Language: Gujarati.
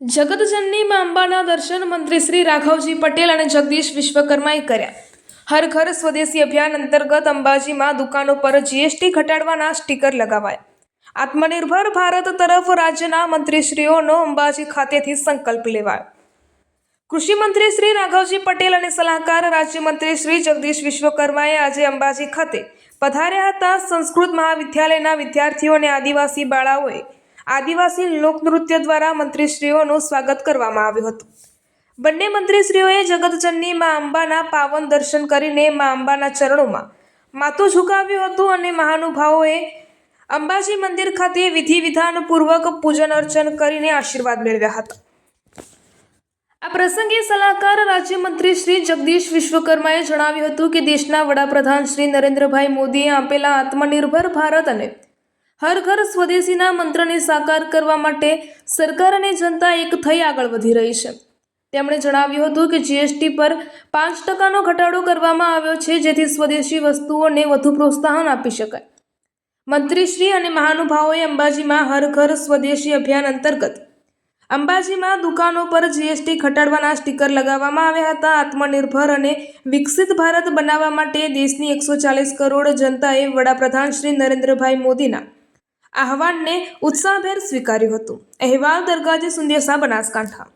જગતજનની મા અંબાના દર્શન મંત્રી શ્રી રાઘવજી પટેલ અને જગદીશ વિશ્વકર્માએ કર્યા. હર ઘર સ્વદેશી અભિયાન અંતર્ગત અંબાજીમાં દુકાનો પર જીએસટી ઘટાડવાના સ્ટીકર લગાવાયા. આત્મનિર્ભર ભારત તરફ રાજ્યના મંત્રીશ્રીઓનો અંબાજી ખાતેથી સંકલ્પ લેવાયો. કૃષિ મંત્રી શ્રી રાઘવજી પટેલ અને સલાહકાર રાજ્યમંત્રી શ્રી જગદીશ વિશ્વકર્માએ આજે અંબાજી ખાતે પધાર્યા હતા. સંસ્કૃત મહાવિદ્યાલયના વિદ્યાર્થીઓ અને આદિવાસી બાળાઓએ આદિવાસી લોકનૃત્ય દ્વારા મંત્રીશ્રીઓનું સ્વાગત કરવામાં આવ્યું હતું. બંને મંત્રીશ્રીઓએ જગતજનની મા અંબાના પાવન દર્શન કરીને મા અંબાના ચરણોમાં માથું ઝુકાવ્યું હતું અને મહાનુભાવોએ અંબાજી મંદિર ખાતે વિધિ વિધાનપૂર્વક પૂજન અર્ચન કરીને આશીર્વાદ મેળવ્યા હતા. આ પ્રસંગે સલાહકાર રાજ્યમંત્રી શ્રી જગદીશ વિશ્વકર્માએ જણાવ્યું હતું કે દેશના વડાપ્રધાન શ્રી નરેન્દ્રભાઈ મોદીએ આપેલા આત્મનિર્ભર ભારત અને હર ઘર સ્વદેશીના મંત્રને સાકાર કરવા માટે સરકાર અને જનતા એક થઈ આગળ વધી રહી છે. તેમણે જણાવ્યું હતું કે જીએસટી પર પાંચ ટકાનો ઘટાડો કરવામાં આવ્યો છે, જેથી સ્વદેશી વસ્તુઓને વધુ પ્રોત્સાહન આપી શકાય. મંત્રીશ્રી અને મહાનુભાવોએ અંબાજીમાં હર ઘર સ્વદેશી અભિયાન અંતર્ગત અંબાજીમાં દુકાનો પર જીએસટી ઘટાડવાના સ્ટીકર લગાવવામાં આવ્યા હતા. આત્મનિર્ભર અને વિકસિત ભારત બનાવવા માટે દેશની એકસો ચાલીસ કરોડ જનતાએ વડાપ્રધાન શ્રી નરેન્દ્રભાઈ મોદીના આહવાનને ઉત્સાહભેર સ્વીકાર્યું હતું. અહેવાલ દરગાજી સુંદેસા બનાસકાંઠા.